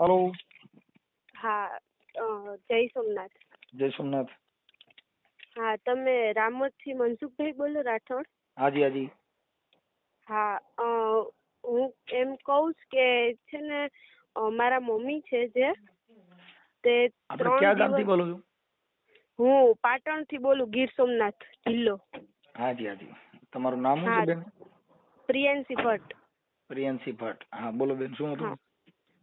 Hello. હા જય સોમનાથ. જય સોમનાથ. હા તમે રામોદથી મનસુખભાઈ બોલો રાઠોડ? હાજી હાજી. હા હું એમ કહું છું કે છે ને મારા મમ્મી છે જે તે આપણે ત્રણ ક્યાં ગામથી બોલો છો? હું પાટણથી બોલું ગીર સોમનાથ જિલ્લો. હાજી હાજી. તમારું નામ શું. છે બેન? પ્રિયંશી ભટ્ટ. પ્રિયંશી ભટ્ટ. હા બોલો બેન શું હતું?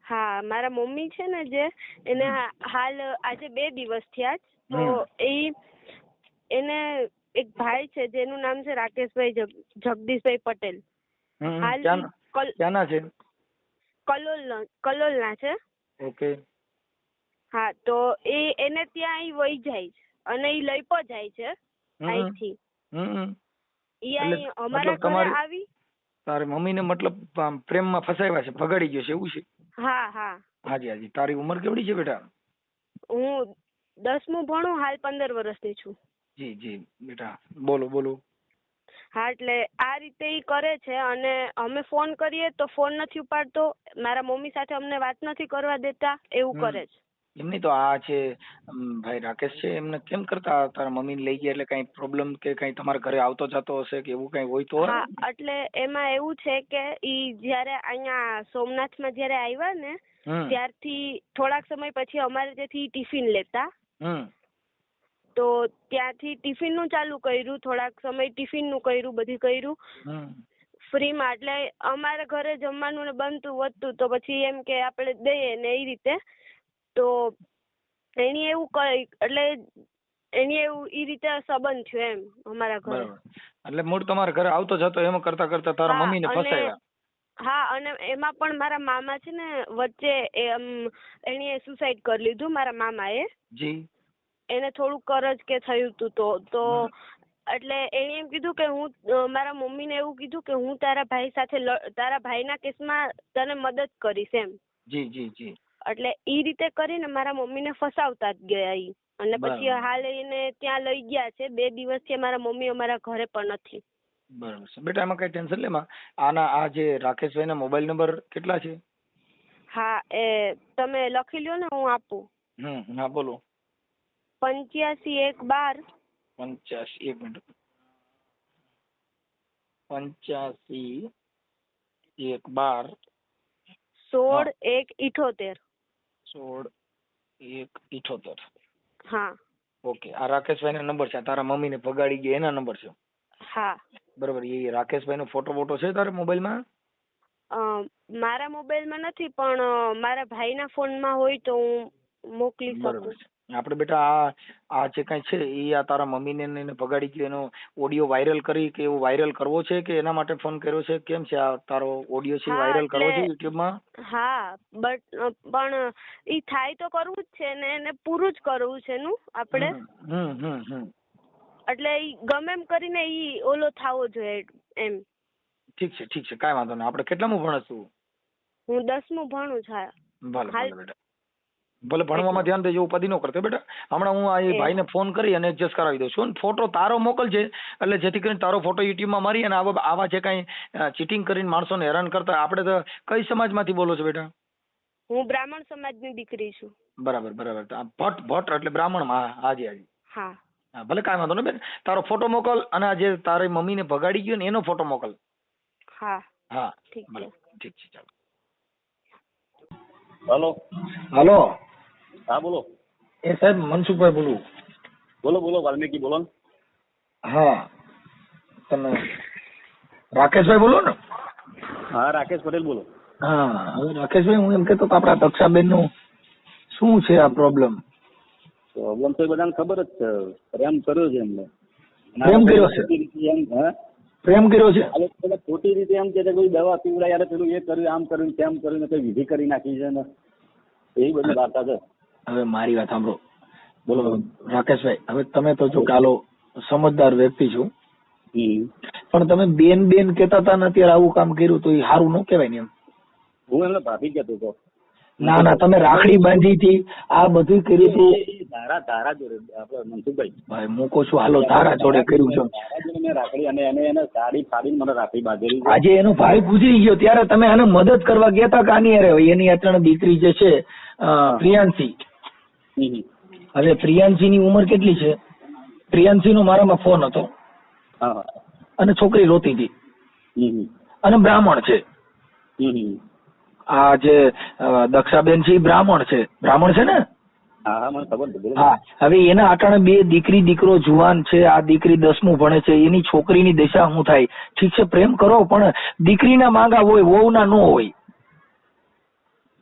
હા. મારા મમ્મી છે ને જે એને હાલ આજે બે દિવસ થયા જ. તો એ એને એક ભાઈ છે જેનું નામ છે રાકેશભાઈ જગદીશભાઈ પટેલ. હાલ ક્યાંના છે? કલોલ કલોલના છે. ઓકે. હા તો એ એને ત્યાં અહીં વહી જાય છે. અને એ લઈ પણ જાય છે. અહીંથી. અહીં અમારા ઘરે આવી. તારી મમ્મીને મતલબ પ્રેમમાં ફસાવ્યા છે ભગાડી ગયો છે એવું છે? હા હા. હાજી હાજી. તારી ઉંમર કેવડી છે બેટા? હું દસમું ભણું હાલ પંદર વર્ષની છું. જી જી. બેટા બોલો બોલો. હા એટલે આ રીતે ઈ કરે છે અને અમે ફોન કરીએ તો ફોન નથી ઉપાડતો. મારા મમ્મી સાથે અમને વાત નથી કરવા દેતા એવું કરે છે. એમની તો આ છે અમ, ભાઈ રાકેશ છે એમને કેમ કરતા તારા મમ્મીને લઈ ગયા? એટલે કઈ પ્રોબ્લેમ કે કઈ તમારા ઘરે આવતો જતો હશે કે એવું કઈ હોય તો? હા એટલે એમાં એવું છે કે ઈ જ્યારે અહીંયા સોમનાથમાં જ્યારે આવ્યા ને હમ. ત્યારથી થોડાક સમય પછી અમારે ત્યાંથી ટિફિન લેતા. હમ. તો ત્યાંથી ટિફિનનું ચાલુ કર્યું થોડાક સમય ટિફિનનું કર્યું બધું કર્યું. હમ. ફ્રીમાં એટલે અમારે ઘરે જમવાનું ને બનતું વધતું તો પછી એમ કે આપણે દઈએ ને એ રીતે. એની એવું કઈ એટલે એની એવું એ રીતે સંબંધ થયો એમ અમારા ઘરે. એટલે મૂળ તમારા ઘરે આવતો જતો એમ કરતા કરતા તારા મમ્મી ને ફસાયા? હા અને એમાં પણ મારા મામા છે ને વચ્ચે એમ એણે સુસાઇડ કરી લીધું મારા મામાએ. જી. એને થોડું કરજ કે થયું હતું તો તો એટલે એણે એમ કીધું કે હું મારા મમ્મીને એવું કીધું કે હું તારા ભાઈ સાથે તારા ભાઈના કેસમાં તને મદદ કરીશ એમ. જી જી જી. એટલે ઈ રીતે કરીને મારા મમ્મીને ફસાવતા જ ગયા ઈ. અને પછી હાલ એને ત્યાં લઈ ગયા છે. બે દિવસથી મારા મમ્મી અમારા ઘરે પણ નથી. બરાબર છે. બેટા એમાં કઈ ટેન્શન લેમાં આના આ જે રાકેશભાઈના મોબાઈલ નંબર કેટલા છે? હા એ તમે લખી લ્યો ને હું આપું. હમ હા બોલો. પંચ્યાસી એક બાર. પંચ્યાસી એક મિનિટ. પંચ્યાસી એક બાર. સોળ એક ઇઠોતેર. સોળ એક ઇઠોતેર. હા. ઓકે આ રાકેશભાઈ નંબર છે આ તારા મમ્મીને ભગાડી ગયા એના નંબર છે. હા. બરોબર એ રાકેશભાઈ નો ફોટો ફોટો છે તારા મોબાઈલમાં? અ, મારા મોબાઈલમાં નથી પણ મારા ભાઈના ફોનમાં હોય તો હું મોકલી શકું. આપણે બેટા આ આ જે કઈ છે એ આ તારા મમ્મીને ને એને ભગાડી ગયો એનો ઓડિયો વાયરલ કરી કે એવો વાયરલ કરવો છે કે એના માટે ફોન કર્યો છે? કેમ છે આ તારો ઓડિયો છે હા, વાયરલ કરવો છે એટલે- યુટ્યુબમાં હા બટ પણ ઈ થાય તો કરવું જ છે ને એને પૂરું જ કરવું છે નું આપણે. હમ હમ હમ એટલે ઈ ગમે એમ કરીને ઈ ઓલો થાવો જોઈએ એમ. ઠીક છે ઠીક છે કાંઈ વાંધો નહીં. આપણે કેટલામું ભણશું? હું દસમું ભણું છું. હા. ભલે હાલ- ભલે બેટા. ભલે ભણવામાં ધ્યાન દેજો ઉપાધિ ન કરતો. બેટા હમણાં હું આ એ. ભાઈને ફોન કરી અને એડજસ્ટ કરાવી દઉં છું. ફોટો તારો મોકલજે એટલે જેથી કરીને તારો ફોટો યુટ્યુબમાં મારી અને આવા આવા જે કાંઈ ચીટિંગ કરીને માણસોને હેરાન કરતા આપણે તો કઈ સમાજમાંથી બોલો છો બેટા? હું બ્રાહ્મણ સમાજની દીકરી છું. બરાબર બરાબર. ભટ્ટ ભટ્ટ એટલે બ્રાહ્મણ હા, હાજી હાજી હા હા. ભલે કાંઈ વાંધો નહીં બેન. તારો ફોટો મોકલ અને આ જે તારી મમ્મીને ભગાડી ગયો ને એનો ફોટો મોકલ. હા. હા ઠીક ભલે. છે ઠીક છે ચાલો. હલો. હાલો. હા બોલો. એ સાહેબ મનસુખભાઈ બોલું. બોલો બોલો વાલ્મીકી બોલો ને. હા તમે રાકેશભાઈ બોલો ને? હા રાકેશ પટેલ બોલો. હા હવે રાકેશભાઈ હું એમ કહેતો કે આપણા દક્ષાબેનનું શું છે આ પ્રોબ્લેમ પ્રોબ્લેમ તો બધાને ખબર જ છે. પ્રેમ કર્યો છે એમને. પ્રેમ કર્યો છે? પ્રેમ કર્યો છે? ખોટી રીતે એમ કે કોઈ દવા પીવડાય યાર પેલું એ કર્યું આમ કર્યું તેમ કર્યું ને કઈ વિધિ કરી નાખી છે ને? એવી બધી વાર્તા છે. હવે મારી વાત સાંભળો. બોલો રાકેશભાઈ હવે તમે તો જો કાલો સમજદાર વ્યક્તિ છો. પણ તમે બેન બેન કેતા હતા ને અત્યારે આવું કામ કર્યું તો એ સારું ન કહેવાય ને એમ. હું એમને ભાભી કેતો હતો ના ના તમે રાખડી બાંધી હતી આ બધું કર્યું હતી. ધારા ધારા જોડે આપડે મનસુખભાઈ. ભાઈ કહું છું હાલો ધારા જોડે કર્યું છે. રાખડી અને એને એને સાડી ફાડીને મને રાખડી બાંધેલી આજે એનો ભાઈ ગુજરી ગયો ત્યારે તમે એને મદદ કરવા ગયા હતા કાની અરે એની અત્રણ દીકરી જે છે પ્રિયાંશી. હવે પ્રિયાંશી ની ઉંમર કેટલી છે? પ્રિયાંશી નો મારામાં ફોન હતો. હા હા. અને છોકરી રોતી હતી. અને બ્રાહ્મણ છે. આ જે દક્ષાબેન છે એ બ્રાહ્મણ છે. બ્રાહ્મણ છે ને? હા હા. હા. હવે એના આટાણે બે દીકરી દીકરો જુવાન છે. આ દીકરી દસમું ભણે છે. એની છોકરીની દશા શું થાય. ઠીક છે પ્રેમ કરો પણ દીકરીના માંગા હોય વહુના ન હોય.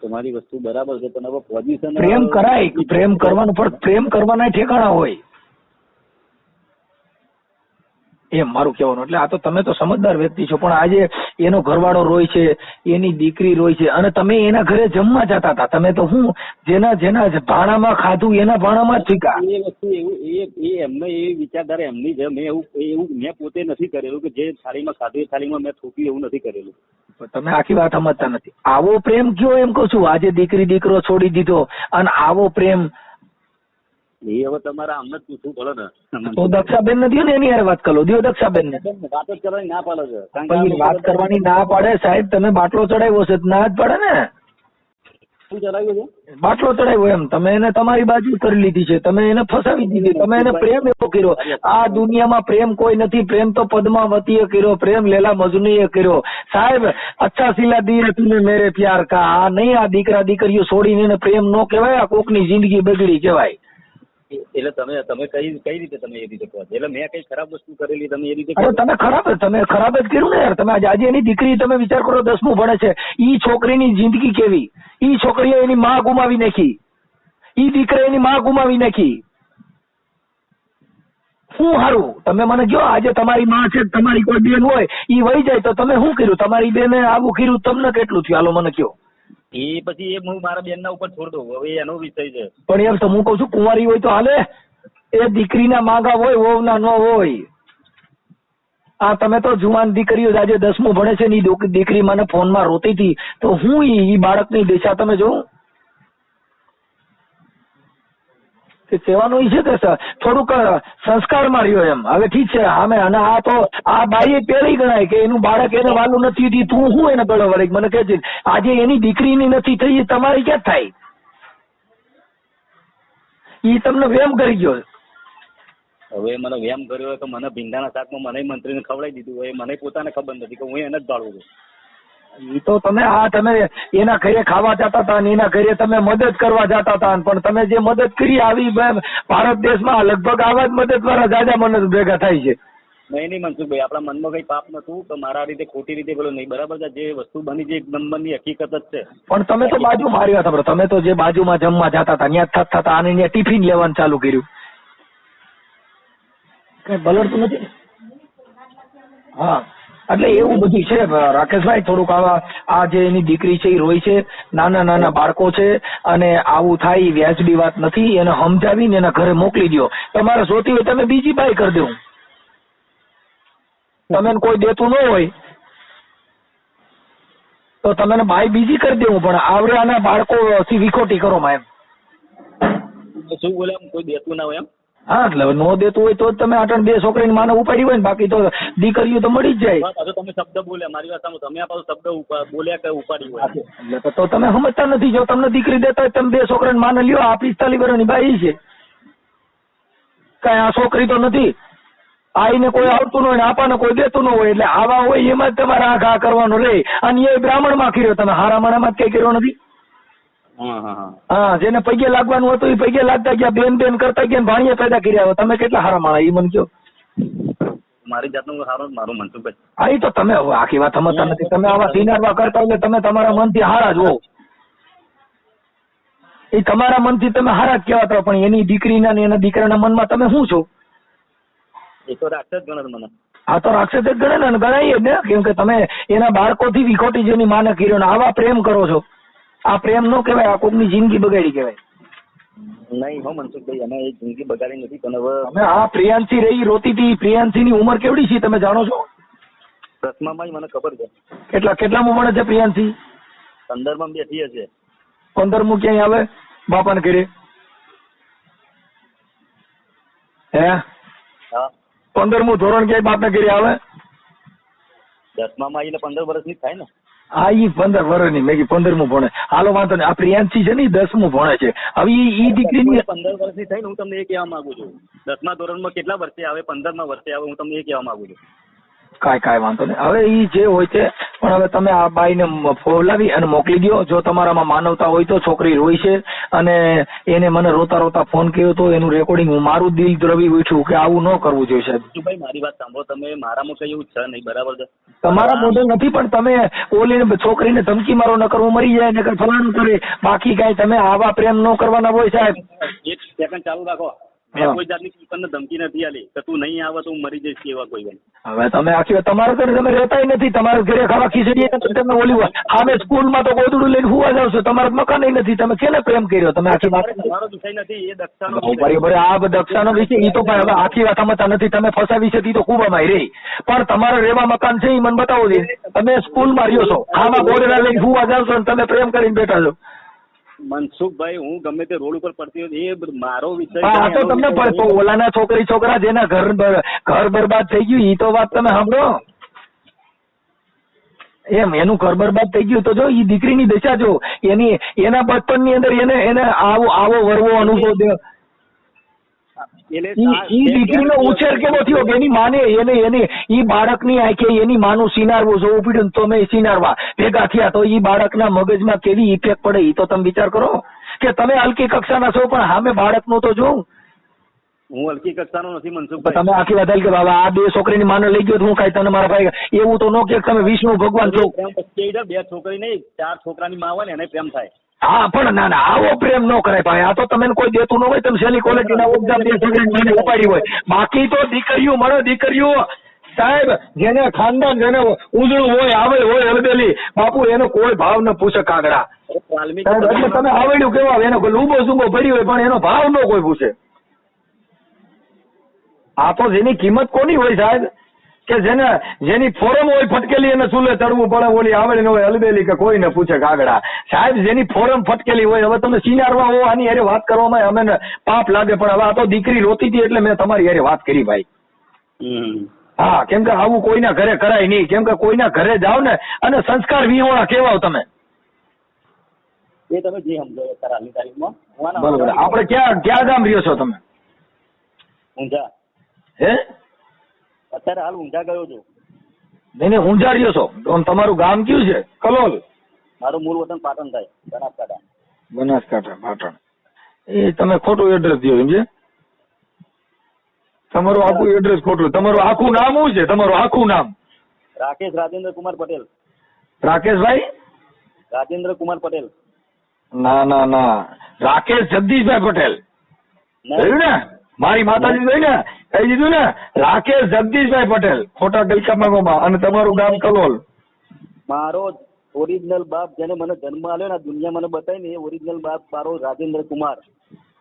તમારી વસ્તુ બરાબર છે પણ હવે પોઝિશન પ્રેમ કરાય પ્રેમ કરવાનું પણ પ્રેમ કરવાના ઠેકાણા હોય. એમ મારું કહેવાનું. એટલે આ તો તમે તો સમજદાર વ્યક્તિ છો પણ આજે એનો ઘરવાળો રોય છે એની દીકરી રોય છે અને તમે એના ઘરે જમવા જતા હતા. તમે તો હું જેના જેના ભાણામાં ખાધું એના ભાણામાં જ ઠીકા એ વસ્તુ એવું એ એમને એ વિચારધારા એમની છે મેં એવું એવું મેં પોતે નથી કરેલું કે જે થાળીમાં ખાધું એ થાળીમાં મેં થૂક્યું એવું નથી કરેલું. તમે આખી વાત સમજતા નથી. આવો પ્રેમ કયો એમ કહું છું? આજે દીકરી દીકરો છોડી દીધો અને આવો પ્રેમ એ હવે તમારા આમને જ પૂછવું પડે ને. તો દક્ષાબેન ને ને એની હારે વાત કરો. દો દક્ષાબેન ને વાત જ કરવાની ના પાડે છે. કારણ કે આ પછી વાત કરવાની ના પાડે સાહેબ તમે બાટલો ચડાવ્યો છે ના જ પડે ને. શું ચડાવ્યો છે? બાટલો ચડાવ્યો એમ. તમે એને તમારી બાજુ કરી લીધી છે. તમે એને ફસાવી દીધી તમે એને પ્રેમ એવો કર્યો. આ દુનિયામાં પ્રેમ કોઈ નથી. પ્રેમ તો પદ્માવતીએ કર્યો. પ્રેમ લેલા મજનીએ કર્યો. સાહેબ અચ્છા સિલા દિયે તુને મેરે પ્યાર કા. આ નહીં આ દીકરા દીકરીઓ છોડીને એને પ્રેમ નો કહેવાય. આ કોકની જિંદગી બગડી કહેવાય. એટલે તમે તમે કઈ કઈ રીતે તમે એ રીતે કહો એટલે મેં કઈ ખરાબ વસ્તુ કરેલી તમે એ રીતે અરે તમે ખરાબ તમે ખરાબ જ કર્યું ને યાર. તમે આજે આજે એની દીકરી તમે વિચાર કરો દસમું ભણે છે. ઈ છોકરીની જિંદગી કેવી? ઈ છોકરીએ એની માં ગુમાવી નાખી. ઈ દીકરે એની માં ગુમાવી નાખી. શું સારું તમે મને કહો આજે તમારી માં છે તમારી કોઈ બેન હોય ઈ વહી જાય તો તમે શું કર્યું? તમારી બેને આવું કર્યું તમને કેટલું થયું? હાલો મને કહો. એ પછી એ હું મારા બેનના ઉપર છોડ દઉં. હવે એનો વિષય છે. પણ એમ તો હું કઉ છું, કુંવારી હોય તો હાલે. એ દીકરીના માંગા હોય, વહુના ન હોય. આ તમે તો જુવાન દીકરીઓ આજે દસમું ભણે છે ને દીકરી મને ફોનમાં રોતી હતી. તો હું ઈ ઈ બાળકની દિશા તમે જોઉં કે ઈ છે કે થોડુંક સંસ્કારમાં રહ્યો એમ. હવે ઠીક છે અમે અને આ તો, આ બાઈ પેલી ગણાય કે એનું બાળક એને વાલું નથી થયું તું હું એને ગળો વળી? મને કહે છે, આજે એની દીકરીની નથી થઈ, એ તમારી ક્યાં થાય? ઈ તમને વેમ કરી ગયો. હવે મને વેમ કર્યો તો મને ભીંડાના શાકમાં મને મંત્રીને ખવડાવી દીધું હોય મને પોતાને ખબર નથી કે હું એને જ ભાળું છું. ઈ તો તમે આ તમે એના ઘરે ખાવા જતા હતા ને એના ઘરે તમે મદદ કરવા જતા હતા. પણ તમે જે મદદ કરી આવી ભારત દેશમાં લગભગ આવા જ મદદ મારા જાજા મદદ ભેગા થાય છે. નહીં નહીં મનસુખભાઈ આપણા મનમાં કઈ પાપ નતું તો મારા રીતે ખોટી રીતે બોલો નહીં. બરાબર છે જે વસ્તુ બની છે એક નંબરની હકીકત જ છે. પણ તમે તો બાજુ મારી વાત સાંભળો. તમે તો જે બાજુમાં જમવા જતા હતા ત્યાં થતા થતા અને ત્યાં ટિફિન લેવાનું ચાલુ કર્યું. કઈ બલડતું નથી? હા. એટલે એવું બધું છે. રાકેશભાઈ, થોડુંક આવા, આ જે એની દીકરી છે, એ રોય છે. નાના નાના બાળકો છે અને આવું થાય વ્યાજબી વાત નથી. એને સમજાવીને એના ઘરે મોકલી દો તમારે જોતી હોય, તમે બીજી બાય કરી દઉં તમે કોઈ દેતું ન હોય. તો તમે બાય બીજી કરી દેવું, પણ આવડાના બાળકો થી વિખોટી કરો માં એમ. શું બોલે કોઈ દેતું ના હોય એમ? હા એટલે નો દેતું હોય તો જ તમે આટણ બે છોકરીની માને ઉપાડી હોય ને બાકી તો દીકરીઓ તો મળી જ જાય. બસ તમે શબ્દ બોલ્યા મારી વાત સાંભળો. તમે આ પાછો શબ્દ બોલ્યા કે ઉપાડી હોય? એટલે તો- તો તમે સમજતા નથી જો તમને દીકરી દેતા હોય તમે બે છોકરાને માને લ્યો આ પિસ્તાલીસ વર્ષની બાઈ છે. કઈ આ છોકરી તો નથી. આઈને કોઈ આવતું ન હોય ને આપાને કોઈ દેતું ન હોય એટલે આવા હોય એમાં જ તમારે આ ઘા કરવાનો રે. અને એ બ્રાહ્મણમાં કર્યો તમે હારા માણામાં જ કઈ કર્યો નથી. હા જેને પગે લાગવાનું હતું એ પગે લાગતા ગયા બેન બેન કરતા ગયા ભાણીએ પેદા કર્યા. તમે કેટલા હારા માણા એ મને કહો મારી જાતનું સારું મારું મનસુખભાઈ હા એ તો તમે આખી વાત સમજતા નથી. તમે આવા સિનારવા કરતા એટલે તમે તમારા મનથી હારા જ હો. એ તમારા મનથી તમે હારા જ કહેવાતા પણ એની દીકરીના ને એના દીકરાના મનમાં તમે શું છો? એ તો રાક્ષસ ગણત મને. આ તો રાક્ષસ જ ગણે ને ગણાય ને કેમ કે તમે એના બાળકોથી વિખોટી જેની માને કર્યો ને આવા પ્રેમ કરો છો. આ પ્રેમ નો કહેવાય આ કોકની જિંદગી બગાડી કહેવાય. નહીં હો મનસુખભાઈ અમે એ જિંદગી બગાડી નથી પણ હવે અમે આ પ્રિયાંશી રહી રોતી હતી પ્રિયાંશી ની ઉંમર કેવડી છે તમે જાણો છો? જ મને ખબર છે. કેટલા કેટલામાં ભણે છે પ્રિયાંશી? પંદરમાં બેઠી હશે. પંદરમું ક્યાંય આવે? બાપાને ઘરે. હે? પંદરમું ધોરણ ક્યાંય બાપને ઘરે આવે? દસમામાં એટલે પંદર વર્ષની ની થાય ને. હા ઈ પંદર વર્ષની મેં કીધું પંદરમું ભણે. હાલો વાંધો નહીં. આ પ્રિયાંશી છે ને દસમું ભણે છે. હવે ઈ દીકરી દીકરીની પંદર વર્ષની થઈને હું તમને એ કહેવા માંગુ છું. દસમા ધોરણમાં કેટલા વર્ષે આવે પંદરમાં વર્ષે આવે હું તમને એ કહેવા માંગુ છું. કાંઈ કાંઈ વાંધો નહીં. હવે એ જે હોય છે પણ હવે તમે આ બાઈને ફોલાવી અને મોકલી દો જો તમારામાં માનવતા હોય તો છોકરી રોઈ છે અને એને મને રોતા રોતા ફોન કર્યો તો એનું રેકોર્ડિંગ હું મારું દિલ દ્રવી ઉઠ્યું કે આવું ન કરવું જોઈએ સાહેબ. ભાઈ મારી વાત સાંભળો. તમે મારામાં કઈ એવું છે નહીં બરાબર છે? તમારા મોઢે નથી પણ તમે ઓલીને છોકરીને ધમકી મારો ન કરવું મરી જાય ને કે ફલાણું કરે. બાકી કાંઈ તમે આવા પ્રેમ ન કરવાના હોય સાહેબ. એક સેકન્ડ ચાલુ રાખો. મેં કોઈ જાતની તને ધમકી નથી આલી કે તું નહીં આવે તો હું મરી જઈશ એવા કોઈ ગણ હવે તમે આખી તમારા ઘરે તમે રહેતા નથી. તમારા ઘરે ખાવા ખીચડી તમે ઓલી હોય. અમે સ્કૂલમાં તો ગોદડું લઈને હુવા જાવ છો. તમારા મકાન નથી. તમે કેને પ્રેમ કર્યો? તમે આખી વાત તમારો વિષય નથી. એ દક્ષાનો બરોબર. આ દક્ષાનો વિષય એ તો ભાઈ હવે આખી વાત સમજતા નથી. તમે ફસાવી છે તો ખૂબ અમારી રહી. પણ તમારે રેવા મકાન છે એ મને બતાવો છે તમે સ્કૂલમાં રહ્યો છો. આમાં ગોદડા લઈને હુવા જાવ છો અને તમે પ્રેમ કરીને બેઠા છો. મનસુખભાઈ હું ગમે તે રોડ ઉપર પડતી હોય એ મારો વિષય હા, તો તમને તો ઓલાના છોકરી છોકરા જેના ઘર ઘર બરબાદ થઈ ગયું ઈ તો વાત તમે સાંભળો. એમ એનું ઘર બરબાદ થઈ ગયું તો જો ઈ દીકરીની દશા જો એની એના બચપનની અંદર એને એને આવો આવો વરવો અનુભવ ઈ દીકરીનો ઉછેર કેવો થયો? કે એની માને એને એને ઈ બાળકની આંખે એની માનું સિનારવું જોવું પડ્યું તો અમે સિનારવા. ભેગા થયા તો ઈ બાળકના મગજમાં કેવી ઇફેક્ટ પડે ઈ તો તમે વિચાર કરો. કે તમે હલકી કક્ષાના છો પણ સામે બાળકનું તો જોઉં. હું હલકી કક્ષાનો નથી મનસુખ તમે આખી વાત કે બાબા આ બે છોકરીની માનો લઈ ગયો તો હું કાંઈ તને મારા ભાઈ એવું તો ન કે તમે વિષ્ણુ ભગવાન છો. બે છોકરી નહીં ચાર છોકરાની માં હોય ને એને પ્રેમ થાય. હા, પણ ના ના, આવો પ્રેમ ન કરાય ભાઈ. આ તો તમે કોઈ દેતું ન હોય, તમે સેલી ક્વોલિટીના ઉપજા બે છોકરીની ઉપાડી હોય. બાકી તો દીકરીઓ મળે દીકરીઓ, સાહેબ, જેને ખાનદાન, જેને ઉજળું હોય આવે હોય હલબેલી બાપુ, એનો કોઈ ભાવ ન પૂછે કાગડા. એટલે તમે આવડ્યું કેવા? એનો લૂબો સુબો ભર્યું હોય, પણ એનો ભાવ ન કોઈ પૂછે. આ તો જેની કિંમત કોની હોય, સાહેબ? કે જેને જેની ફોરમ હોય ફટકેલી એને ચૂલે ચડવું પડે ઓલી આવડી ન હોય હલબેલી કે કોઈ ને પૂછે કાગડા સાહેબ જેની ફોરમ ફટકેલી હોય હવે તમે સિનારવા હો આની હારે વાત કરવામાં અમે પાપ લાગે પણ હવે આ તો દીકરી રોતી હતી એટલે મેં તમારી અરે વાત કરી ભાઈ. હા કેમ કે આવું કોઈના ઘરે કરાય નહીં કેમ કે કોઈના ઘરે જાઓ ને અને સંસ્કાર વિહોણા કેવાઓ તમે? એ તમે જે સમજો અત્યારે તારીખમાં. બરોબર આપણે ક્યાં ક્યાં ગામ રહ્યો છો તમે? ઊંઝા. હે? અત્યારે હાલ ઊંઝા ગયો છું. નહીં નહીં ઊંઝા રહ્યો છો. તમારું ગામ કયું છે? કલોલ. મારું મૂળ વતન પાટણ થાય બનાસકાંઠા. બનાસકાંઠા પાટણ. એ તમે ખોટું એડ્રેસ દો સમજે તમારું આખું એડ્રેસ ખોટું. તમારું આખું નામ શું છે? તમારું આખું નામ. રાકેશ રાજેન્દ્ર કુમાર પટેલ. રાકેશભાઈ? રાજેન્દ્ર કુમાર પટેલ. ના ના ના. રાકેશ જગદીશભાઈ પટેલ. ને? મારી માતાજી થઈ ને કહી દીધું ને રાકેશ જગદીશભાઈ પટેલ ખોટા ગલકામાં અને તમારું ગામ કલોલ. મારો ઓરિજિનલ બાપ જેને મને જન્મ આલ્યો ને દુનિયા મને બતાવી ને એ ઓરિજિનલ બાપ મારો રાજેન્દ્ર કુમાર.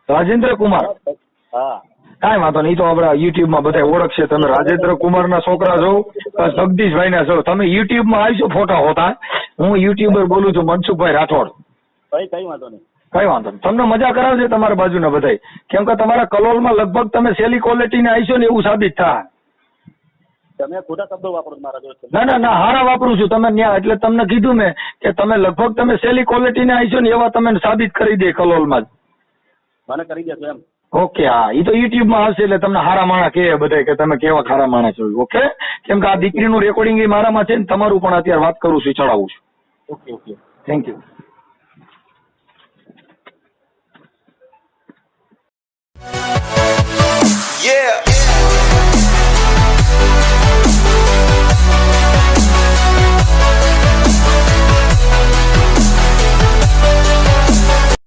રાજેન્દ્ર કુમાર? હા. કાંઈ વાંધો નહીં તો આપડા યુટ્યુબમાં બધા ઓળખશે. તમે રાજેન્દ્ર કુમાર ના છોકરા છો જગદીશભાઈ ના છો. તમે યુટ્યુબમાં આવશો ફોટા હોતા. હું યુટ્યુબર બોલું છું મનસુખભાઈ રાઠોડ. કઈ કઈ વાંધો નહીં. કઈ વાંધો નહીં. તમને મજા કરાવશે તમારા બાજુના બધાય. કેમ કે તમારા કલોલમાં લગભગ તમે સેલી ક્વોલિટી ને આવશો ને એવું સાબિત થાય. તમે ખોટા શબ્દો વાપરો મારા જોડે ના ના ના હારા વાપરું છું. તમે ન્યા એટલે તમને કીધું મેં કે તમે લગભગ તમે સેલી ક્વોલિટી ને આવશો ને એવા તમે સાબિત કરી દે કલોલમાં જ. મને કરી દેશો એમ. ઓકે હા. એ તો યુટ્યુબમાં હશે એટલે તમને હારા માણા કહે બધા કે તમે કેવા ખારા માણસ છો. ઓકે? કેમ કે આ દીકરીનું રેકોર્ડિંગ એ મારામાં છે ને તમારું પણ અત્યારે વાત કરું છું ચડાવું છું. Okay okay. Thank you Yeah. yeah.